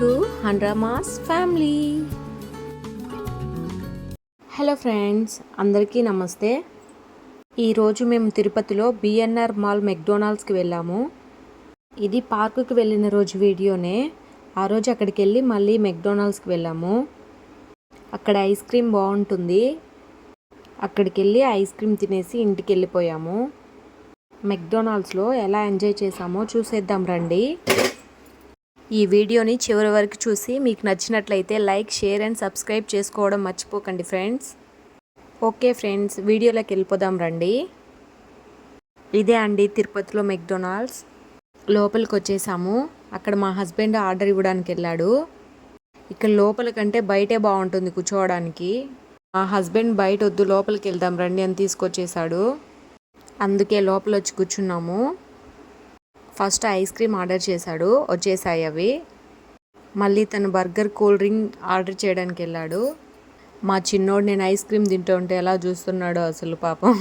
To హండ్రామాస్ family. Hello friends అందరికీ నమస్తే. ఈరోజు మేము తిరుపతిలో బిఎన్ఆర్ మాల్ మెక్డొనాల్డ్స్కి వెళ్ళాము. ఇది పార్కుకి వెళ్ళిన రోజు వీడియోనే. ఆ రోజు అక్కడికి వెళ్ళి మళ్ళీ మెక్డొనాల్డ్స్కి వెళ్ళాము. అక్కడ ఐస్ క్రీమ్ బాగుంటుంది. అక్కడికి వెళ్ళి ఐస్ క్రీమ్ తినేసి ఇంటికి వెళ్ళిపోయాము. మెక్డొనాల్డ్స్లో ఎలా ఎంజాయ్ చేసామో చూసేద్దాం రండి. ఈ వీడియోని చివరి వరకు చూసి మీకు నచ్చినట్లయితే లైక్ షేర్ అండ్ సబ్స్క్రైబ్ చేసుకోవడం మర్చిపోకండి ఫ్రెండ్స్. ఓకే ఫ్రెండ్స్ వీడియోలోకి వెళ్ళిపోదాం రండి. ఇదే అండి తిరుపతిలో మెక్డొనాల్డ్స్ లోపలికి వచ్చేసాము అక్కడ మా హస్బెండ్ ఆర్డర్ ఇవ్వడానికి వెళ్ళాడు. ఇక్కడ లోపల కంటే బయటే బాగుంటుంది కూర్చోవడానికి. మా హస్బెండ్ బయట వద్దు లోపలికి వెళ్దాం రండి అని తీసుకొచ్చేసాడు. అందుకే లోపల వచ్చి కూర్చున్నాము. ఫస్ట్ ఐస్ క్రీమ్ ఆర్డర్ చేశాడు. వచ్చేసాయి అవి. మళ్ళీ తను బర్గర్ కూల్ డ్రింక్ ఆర్డర్ చేయడానికి వెళ్ళాడు. మా చిన్నోడు నేను ఐస్ క్రీమ్ తింటూ ఉంటే ఎలా చూస్తున్నాడో అసలు పాపం.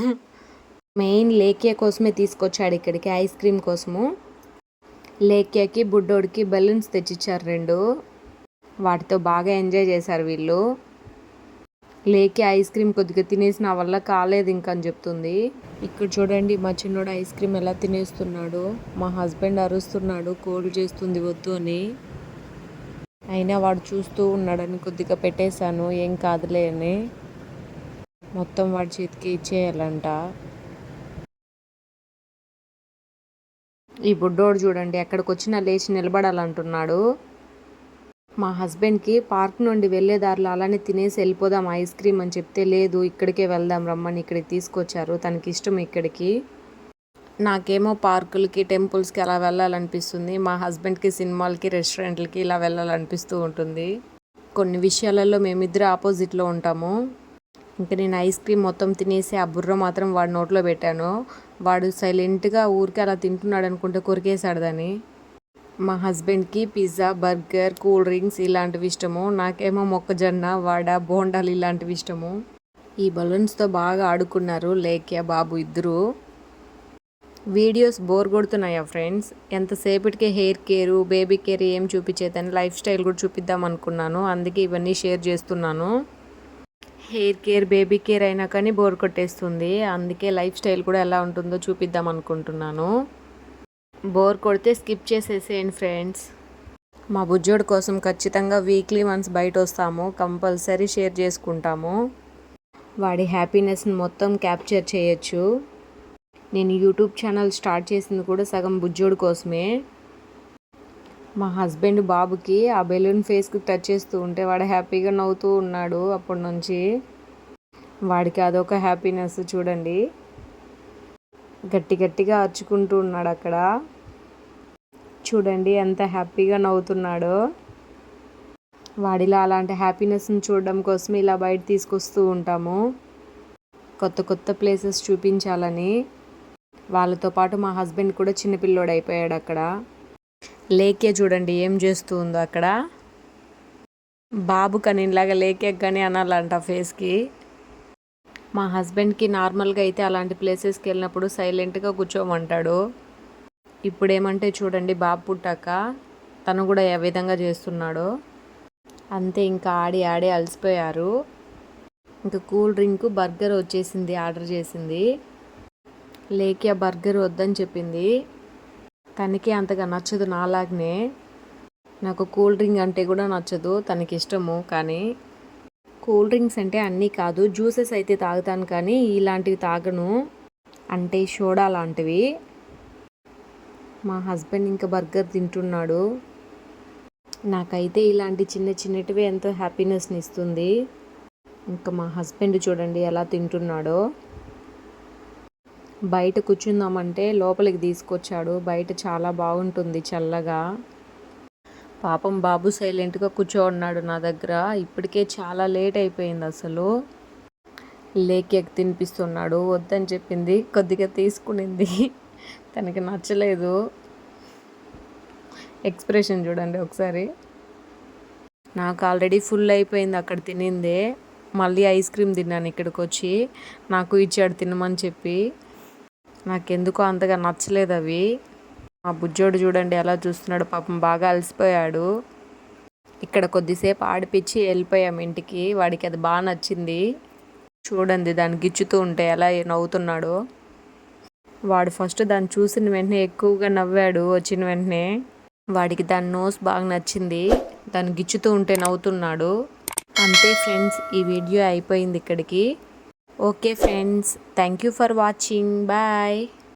మెయిన్ లేకియా కోసమే తీసుకొచ్చాడు ఇక్కడికి ఐస్ క్రీమ్ కోసము. లేకియాకి బుడ్డోడికి బెలూన్స్ తెచ్చిచ్చారు రెండు. వాటితో బాగా ఎంజాయ్ చేశారు వీళ్ళు. లేకి ఐస్ క్రీమ్ కొద్దిగా తినేసి నా వల్ల కాలేదు ఇంకా అని చెప్తుంది. ఇక్కడ చూడండి మా చిన్నోడు ఐస్ క్రీమ్ ఎలా తినేస్తున్నాడు మా హస్బెండ్ అరుస్తున్నాడు కోల్డ్ చేస్తుంది వద్దు అని. అయినా వాడు చూస్తూ ఉన్నాడని కొద్దిగా పెట్టేశాను ఏం కాదులే అని. మొత్తం వాడి చేతికి ఇచ్చేయాలంట. ఈ బుడ్డోడు చూడండి ఎక్కడికి వచ్చినా లేచి నిలబడాలంటున్నాడు. మా హస్బెండ్కి పార్క్ నుండి వెళ్ళే దారిలో అలానే తినేసి వెళ్ళిపోదాం ఐస్ క్రీమ్ అని చెప్తే లేదు ఇక్కడికే వెళ్దాం రమ్మని ఇక్కడికి తీసుకొచ్చారు. తనకి ఇష్టం ఇక్కడికి. నాకేమో పార్కులకి టెంపుల్స్కి అలా వెళ్ళాలనిపిస్తుంది. మా హస్బెండ్కి సినిమాలకి రెస్టారెంట్లకి ఇలా వెళ్ళాలనిపిస్తూ ఉంటుంది. కొన్ని విషయాలలో మేమిద్దరు ఆపోజిట్లో ఉంటాము. ఇంకా నేను ఐస్ క్రీమ్ మొత్తం తినేసి ఆ బుర్ర మాత్రం వాడి నోట్లో పెట్టాను. వాడు సైలెంట్గా ఊరికి అలా తింటున్నాడు అనుకుంటే కొరికేశాడు దాన్ని. మా హస్బెండ్కి పిజ్జా బర్గర్ కూల్ డ్రింక్స్ ఇలాంటివి ఇష్టము. నాకేమో మొక్కజొన్న వడ బోండాలు ఇలాంటివి ఇష్టము. ఈ బలూన్స్తో బాగా ఆడుకున్నారు లేఖ్య బాబు ఇద్దరు. వీడియోస్ బోర్ కొడుతున్నాయా ఫ్రెండ్స్? ఎంతసేపటికే హెయిర్ కేరు బేబీ కేర్ ఏం చూపించేదని లైఫ్ స్టైల్ కూడా చూపిద్దాం అనుకున్నాను. అందుకే ఇవన్నీ షేర్ చేస్తున్నాను. హెయిర్ కేర్ బేబీ కేర్ అయినా కానీ బోర్ కొట్టేస్తుంది. అందుకే లైఫ్ స్టైల్ కూడా ఎలా ఉంటుందో చూపిద్దాం అనుకుంటున్నాను. బోర్ కొడితే స్కిప్ చేసేసేయండి ఫ్రెండ్స్. మా బుజ్జోడు కోసం ఖచ్చితంగా వీక్లీ వన్స్ బయట వస్తాము కంపల్సరీ షేర్ చేసుకుంటాము. వాడి హ్యాపీనెస్ని మొత్తం క్యాప్చర్ చేయొచ్చు. నేను యూట్యూబ్ ఛానల్ స్టార్ట్ చేసింది కూడా సగం బుజ్జోడు కోసమే. మా హస్బెండ్ బాబుకి ఆ బెలూన్ ఫేస్కి టచ్ చేస్తూ ఉంటే వాడు హ్యాపీగా నవ్వుతూ ఉన్నాడు అప్పటి నుంచి. వాడికి అదొక హ్యాపీనెస్ చూడండి. గట్టి గట్టిగా అరుచుకుంటూ ఉన్నాడు అక్కడ. చూడండి ఎంత హ్యాపీగా నవ్వుతున్నాడో. వాడిలా అలాంటి హ్యాపీనెస్ని చూడడం కోసం ఇలా బయట తీసుకొస్తూ ఉంటాము. కొత్త కొత్త ప్లేసెస్ చూపించాలని. వాళ్ళతో పాటు మా హస్బెండ్ కూడా చిన్నపిల్లోడు అయిపోయాడు అక్కడ. లేకే చూడండి ఏం చేస్తూ ఉందో అక్కడ. బాబు కానీ ఇలాగా లేకే కానీ అనాలంట ఫేస్కి. మా హస్బెండ్కి నార్మల్గా అయితే అలాంటి ప్లేసెస్కి వెళ్ళినప్పుడు సైలెంట్గా కూర్చోమంటాడు. ఇప్పుడు ఏమంటే చూడండి బాబు పుట్టాక తను కూడా ఏ విధంగా చేస్తున్నాడో. అంతే ఇంకా ఆడి ఆడి అలసిపోయారు. ఇంకా కూల్ డ్రింక్ బర్గర్ వచ్చేసింది ఆర్డర్ చేసింది. లేకి ఆ బర్గర్ వద్దని చెప్పింది. తనకి అంతగా నచ్చదు నాలాగనే. నాకు కూల్ డ్రింక్ అంటే కూడా నచ్చదు తనకి ఇష్టము కానీ కూల్ డ్రింక్స్ అంటే అన్నీ కాదు జ్యూసెస్ అయితే తాగుతాను కానీ ఇలాంటివి తాగను అంటే సోడా లాంటివి. మా హస్బెండ్ ఇంకా బర్గర్ తింటున్నాడు. నాకైతే ఇలాంటి చిన్న చిన్నటివి ఎంతో హ్యాపీనెస్ని ఇస్తుంది. ఇంకా మా హస్బెండ్ చూడండి ఎలా తింటున్నాడో. బయట కూర్చుందామంటే లోపలికి తీసుకొచ్చాడు. బయట చాలా బాగుంటుంది చల్లగా. పాపం బాబు సైలెంట్గా కూర్చో ఉన్నాడు నా దగ్గర. ఇప్పటికే చాలా లేట్ అయిపోయింది అసలు. లేక్ ఎగ్ తినిపిస్తున్నాడు. వద్దని చెప్పింది. కొద్దిగా తీసుకునింది. తనకి నచ్చలేదు. ఎక్స్ప్రెషన్ చూడండి ఒకసారి. నాకు ఆల్రెడీ ఫుల్ అయిపోయింది అక్కడ తినిందే. మళ్ళీ ఐస్ క్రీమ్ తిన్నాను ఇక్కడికి వచ్చి నాకు ఇచ్చాడు తినమని చెప్పి. నాకెందుకో అంతగా నచ్చలేదు అవి. మా బుజ్జోడు చూడండి ఎలా చూస్తున్నాడు. పాపం బాగా అలసిపోయాడు. ఇక్కడ కొద్దిసేపు ఆడిపించి వెళ్ళిపోయాం ఇంటికి. వాడికి అది బాగా నచ్చింది. చూడండి దాన్ని గిచ్చుతూ ఉంటే ఎలా నవ్వుతున్నాడో. వాడు ఫస్ట్ దాన్ని చూసిన వెంటనే ఎక్కువగా నవ్వాడు వచ్చిన వెంటనే. వాడికి దాని నోస్ బాగా నచ్చింది. దాన్ని గిచ్చుతూ ఉంటే నవ్వుతున్నాడు. అంతే ఫ్రెండ్స్ ఈ వీడియో అయిపోయింది ఇక్కడికి. Okay friends thank you for watching. Bye.